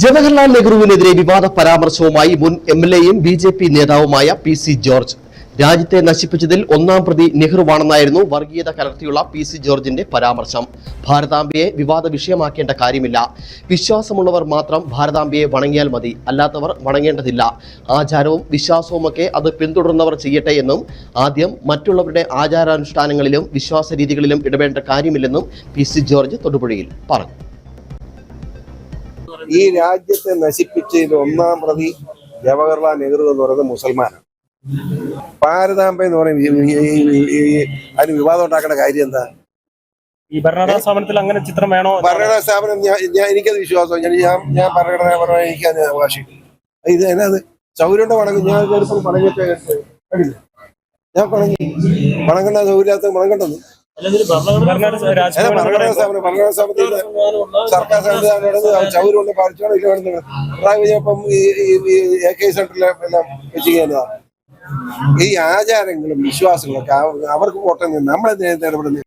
ജവഹർലാൽ നെഹ്റുവിനെതിരെ വിവാദ പരാമർശവുമായി മുൻ എം എൽ എയും ബി ജെ പി നേതാവുമായ പി സി ജോർജ്. രാജ്യത്തെ നശിപ്പിച്ചതിൽ ഒന്നാം പ്രതി നെഹ്റുവാണെന്നായിരുന്നു വർഗീയത കലർത്തിയുള്ള പി സി ജോർജിന്റെ പരാമർശം. ഭാരതാംബയെ വിവാദ വിഷയമാക്കേണ്ട കാര്യമില്ല. വിശ്വാസമുള്ളവർ മാത്രം ഭാരതാംബയെ വണങ്ങിയാൽ മതി. അല്ലാത്തവർ വണങ്ങേണ്ടതില്ല. ആചാരവും വിശ്വാസവുമൊക്കെ അത് പിന്തുടർന്നവർ ചെയ്യട്ടെ എന്നും ആദ്യം മറ്റുള്ളവരുടെ ആചാരാനുഷ്ഠാനങ്ങളിലും വിശ്വാസ രീതികളിലും ഇടപെടേണ്ട കാര്യമില്ലെന്നും പി സി ജോർജ് തൊടുപുഴയിൽ പറഞ്ഞു. ഈ രാജ്യത്തെ നശിപ്പിച്ചതിൽ ഒന്നാം പ്രതി ജവഹർലാൽ നെഹ്റു എന്ന് പറയുന്നത് മുസൽമാനാണ്. ഭാരതാംബ എന്ന് പറയുന്നത് അതിന് വിവാദം ഉണ്ടാക്കേണ്ട കാര്യം എന്താ? ഈ ഭരണഘടനാ സ്ഥാപനത്തിൽ അങ്ങനെ ചിത്രം വേണോ ഭരണഘടനാ സ്ഥാപനം ഞാൻ എനിക്കത് വിശ്വാസം. ഞാൻ ഞാൻ ഞാൻ ഭരണഘടനാപരമായി എനിക്ക് അതിന് അവകാശം ഇത് എന്നത് സൗകര്യം വണങ്ങും ഞാൻ പറഞ്ഞിട്ട് പണങ്ങിട്ട് കണ്ടില്ല ഞാൻ പണങ്ങി വണങ്ങേണ്ട സൗകര്യത്തെ പണം സർക്കാർ സംവിധാനം ചൗരുണ്ട് പാലിച്ചോണം ഇല്ല വേണ്ടത്. പിണറായി വിജയൻ ഇപ്പം ഈ എ കെ സെന്ററിലെ എല്ലാം വെച്ച് ചെയ്യുന്നതാണ് ഈ ആചാരങ്ങളും വിശ്വാസങ്ങളൊക്കെ അവ- അവർക്ക് പോട്ടെ നമ്മളെ നേരത്തെ ഇടപെടുന്നത്?